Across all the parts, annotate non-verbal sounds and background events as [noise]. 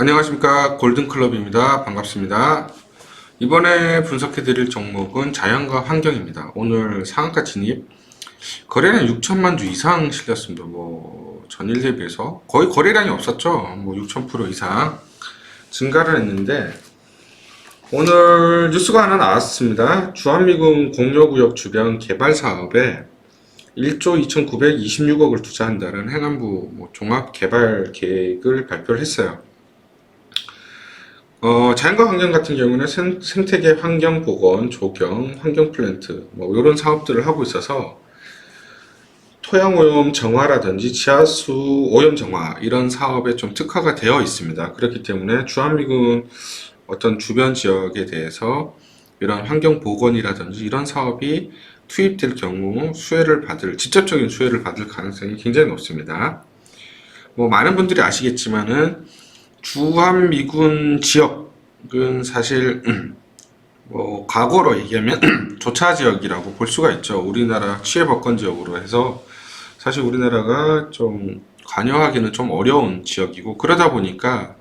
안녕하십니까. 골든클럽입니다. 반갑습니다. 이번에 분석해 드릴 종목은 자연과 환경입니다. 오늘 상한가 진입. 거래량 6천만 주 이상 실렸습니다. 뭐 전일 대비해서. 거의 거래량이 없었죠. 뭐 6천% 이상 증가를 했는데. 오늘 뉴스가 하나 나왔습니다. 주한미군 공여구역 주변 개발 사업에 1조 2,926억을 투자한다는 행안부 뭐 종합 개발 계획을 발표를 했어요. 어, 자연과 환경 같은 경우는 생, 생태계 환경 보건, 조경, 환경 플랜트 뭐 이런 사업들을 하고 있어서 토양 오염 정화라든지 지하수 오염 정화 이런 사업에 좀 특화가 되어 있습니다. 그렇기 때문에 주한미군 어떤 주변 지역에 대해서 이런 환경 보건이라든지 이런 사업이 투입될 경우 수혜를 받을 직접적인 수혜를 받을 가능성이 굉장히 높습니다. 뭐 많은 분들이 아시겠지만은 주한 미군 지역은 사실 뭐 과거로 얘기하면 [clears throat] 조차 지역이라고 볼 수가 있죠. 우리나라 치해법권 지역으로 해서 사실 우리나라가 좀 관여하기는 좀 어려운 지역이고 그러다 보니까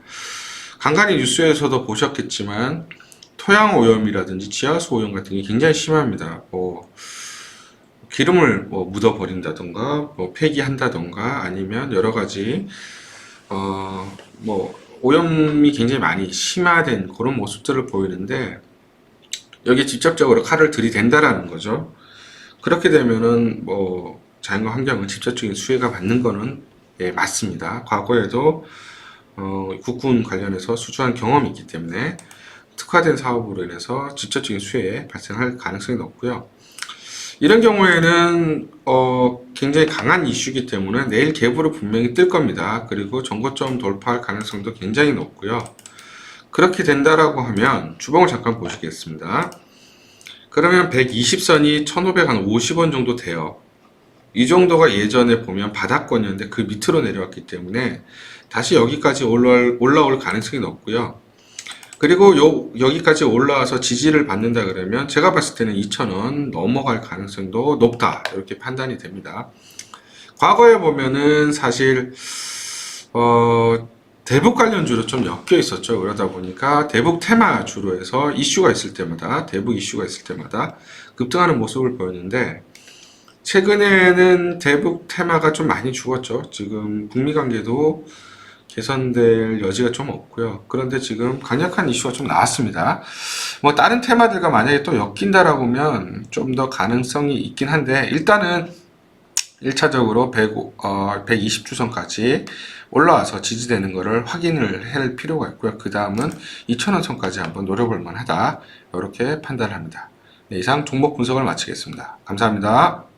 간간히 뉴스에서도 보셨겠지만 토양 오염이라든지 지하수 오염 같은 게 굉장히 심합니다. 뭐 기름을 뭐 묻어 버린다던가 뭐 폐기한다던가 아니면 여러 가지 어뭐 오염이 굉장히 많이 심화된 그런 모습들을 보이는데 여기에 직접적으로 칼을 들이댄다라는 거죠. 그렇게 되면은 뭐 자연과 환경은 직접적인 수혜가 받는 거는 예, 맞습니다. 과거에도 어, 국군 관련해서 수주한 경험이 있기 때문에 특화된 사업으로 인해서 직접적인 수혜 발생할 가능성이 높고요. 이런 경우에는 어, 굉장히 강한 이슈이기 때문에 내일 개부로 분명히 뜰 겁니다. 그리고 전고점 돌파할 가능성도 굉장히 높고요. 그렇게 된다라고 하면 주봉을 잠깐 보시겠습니다. 그러면 120선이 1,550원 정도 돼요. 이 정도가 예전에 보면 바닥권이었는데 그 밑으로 내려왔기 때문에 다시 여기까지 올라올, 올라올 가능성이 높고요. 그리고 요, 여기까지 올라와서 지지를 받는다 그러면 제가 봤을 때는 2,000원 넘어갈 가능성도 높다. 이렇게 판단이 됩니다. 과거에 보면은 사실, 어, 대북 관련주로 좀 엮여 있었죠. 그러다 보니까 대북 테마 주로 해서 이슈가 있을 때마다, 대북 이슈가 있을 때마다 급등하는 모습을 보였는데, 최근에는 대북 테마가 좀 많이 죽었죠. 지금 북미 관계도 개선될 여지가 좀 없고요. 그런데 지금 강력한 이슈가 좀 나왔습니다. 뭐 다른 테마들과 만약에 또 엮인다라고 하면 좀 더 가능성이 있긴 한데 일단은 1차적으로 100, 어, 120주선까지 올라와서 지지되는 것을 확인을 할 필요가 있고요. 그 다음은 2,000원 선까지 한번 노려볼 만하다. 이렇게 판단합니다. 네, 이상 종목 분석을 마치겠습니다. 감사합니다.